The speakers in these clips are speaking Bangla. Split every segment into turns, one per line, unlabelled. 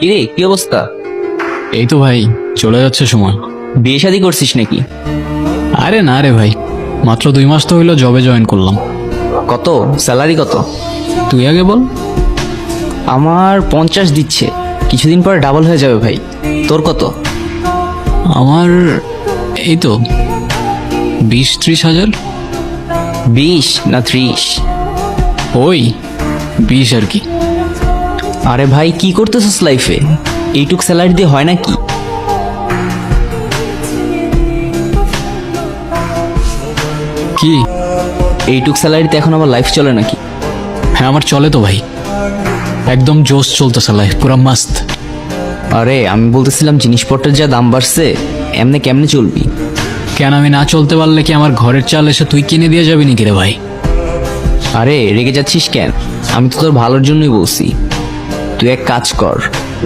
কিরে কি অবস্থা?
এই তো ভাই চলে যাচ্ছে সময়।
বিয়ে শাদি করছিস নাকি?
আরে না রে ভাই মাত্র দুই মাস তো হইল জবে জয়েন করলাম।
কত? স্যালারি কত?
তুই আগে বল।
আমার পঞ্চাশ দিচ্ছে কিছুদিন পর ডাবল হয়ে যাবে ভাই। তোর কত?
আমার এই তো বিশ ত্রিশ হাজার।
বিশ না ত্রিশ?
ওই বিশ আর কি।
আরে ভাই কি করতেছিস লাইফে এইটুক স্যালারি দিয়ে হয় নাকি?
কি?
এইটুক স্যালারিতে এখন আমার লাইফ চলে নাকি?
হ্যাঁ আমার চলে তো ভাই। একদম জোশ চলতেছে লাইফ পুরা মাস্ত
আরে আমি বলতেছিলাম জিনিসপত্রের যা দাম বাড়ছে এমনি কেমনে চলবি?
কেন আমি না চলতে পারলে কি আমার ঘরের চাল এসে তুই কিনে দিয়ে যাবি নাকি রে ভাই?
আরে রেগে যাচ্ছিস কেন? আমি তো তোর ভালোর জন্যই বলছি। তুই এক কাজ কর।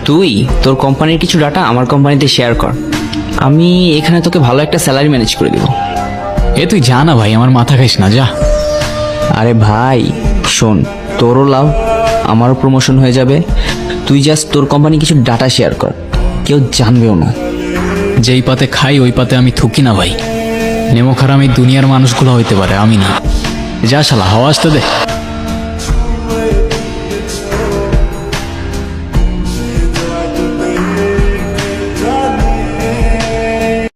তুই তোর কোম্পানির কিছু ডাটা আমার কোম্পানিতে শেয়ার কর। আমি এখানে তোকে ভালো একটা স্যালারি ম্যানেজ করে দেবো।
এ তুই যা না ভাই আমার মাথা খাইস না যা।
আরে ভাই শোন তোরও লাভ আমারও প্রমোশন হয়ে যাবে। তুই জাস্ট তোর কোম্পানি কিছু ডাটা শেয়ার কর। কেউ জানবেও না।
যেই পাতে খাই ওই পাতে আমি থুকি না ভাই। নেমো খারাপ এই দুনিয়ার মানুষগুলো হইতে পারে আমি না। যা শালা হাওয়া আসতে দে।